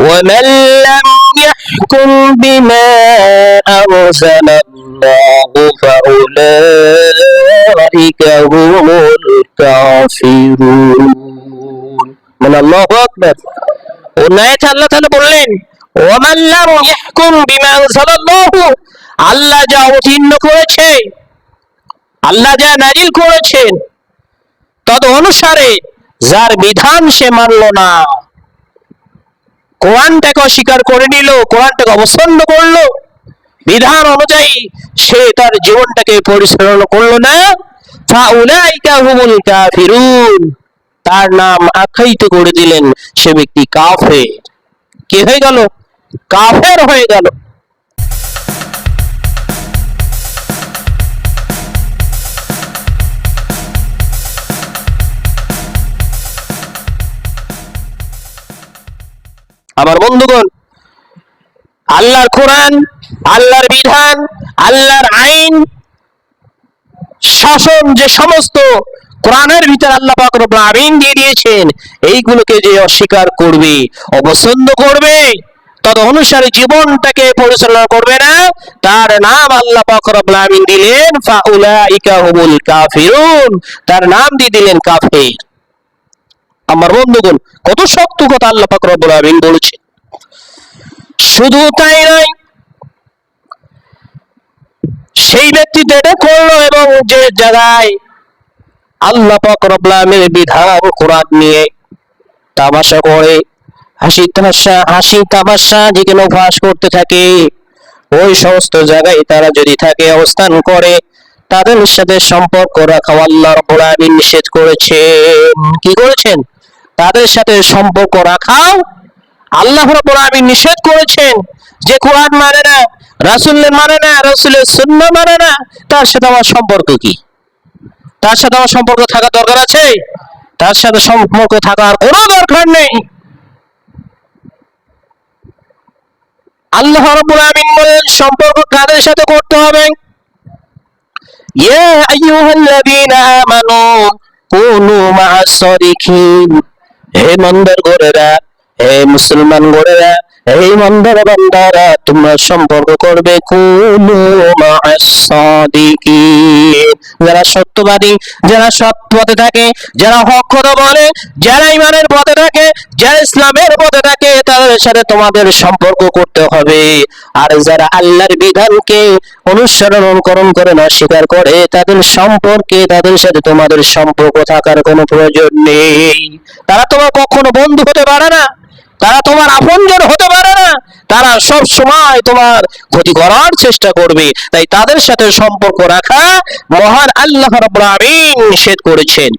ومن لم يحكم بما أنزل الله فأولئك هم الكافرون من الله أكبر অন্যায়টা আল্লাহ তাআলা বললেন ওমান লাম ইয়াহকুম বিমা আনজালাল্লাহু আল্লাহ যা অবতীর্ণ করেছে আল্লাহ যা নাজিল করেছেন তদ অনুসারে যার বিধান সে মানল না কোরআনটাকে অস্বীকার করে নিল, কোরআনটাকে অবসন্ন করল। বিধান অনুযায়ী সে তার জীবনটাকে পরিচালনা করল না। তার নাম আখ্যায়িত করে দিলেন সে ব্যক্তি কাফের। কে হয়ে গেল? কাফের হয়ে গেল। আমার বন্ধুগণ, আল্লাহর কোরআন, আল্লাহর বিধান, আল্লাহর আইন, শাসন যে সমস্ত কোরআনের ভিতরে আল্লাহ পাক রব্বুল আমিন দিয়ে দিয়েছেন, এইগুলোকে যে অস্বীকার করবে, অপছন্দ করবে, তদ অনুসারে জীবনটাকে পরিচালনা করবে না, তার নাম আল্লাহ পাক রব্বুল আমিন দিলেন, ফাউলাইকা হুমুল কাফিরুন। তার নাম দিয়ে দিলেন কাফের। আমার বন্ধুগণ, কত শক্ত কথা আল্লাহ পাক রব্বুল আমিন বলেছেন। শুধু তাই নয়, সেই ব্যক্তি যেটা করল এবং যে জায়গায় আল্লাহ পাক রব্বুল আমিনের বিধান কোরআন নিয়ে তামাশা করে, হাসি তামাশা হাসি তামাশা যেখানে অভ্যাস করতে থাকে, ওই সমস্ত জায়গায় তারা যদি থাকে, অবস্থান করে, তাদের সাথে সম্পর্ক রাখা আল্লাহ রব্বুল আমিন নিষেধ করেছেন। কি করেছেন? তাদের সাথে সম্পর্ক রাখাও আল্লাহ আমিন নিষেধ করেছেন। যে কোরআন মানে না রাসূলের মানে না, রাসূলের সুন্নাহ মানে না, তার সাথে আমার সম্পর্ক কি? তার সাথে আমার সম্পর্ক থাকা দরকার আছে? তার সাথে সম্পর্ক থাকার কোনো দরকার নেই। আল্লাহ রাব্বুল আমিন বলেন, সম্পর্ক কাদের সাথে করতে হবে? ইয়া আইয়ুহাল্লাযীনা আমানু কুনু মা'আস সাদিকিন হে মন্দার গোরেরা হে মুসলমান গোরেরা হে মন্দার বান্দারা, তোমরা সম্পর্ক করবে কুনু মা'আস সাদিকিন যারা সত্যবাদী, যারা সৎ পথে থাকে, যারা হক কথা বলে, যারা ইমানের পথে থাকে, যারা ইসলামের পথে থাকে, তাদের সাথে তোমাদের সম্পর্ক করতে হবে। আর যারা আল্লাহর বিধানকে অনুসরণ অনুকরণ করে না, স্বীকার করে, তাদের সম্পর্কে, তাদের সাথে তোমাদের সম্পর্ক থাকার কোনো প্রয়োজন নেই। তারা তোমার কখনো বন্ধু হতে পারে না। তারা তোমার আপনজন হতে পারে না তারা সব সময় তোমার ক্ষতি করার চেষ্টা করবে। তাই তাদের সাথে সম্পর্ক রাখা মহান আল্লাহ রব্লা আমিন নিষেধ করেছেন।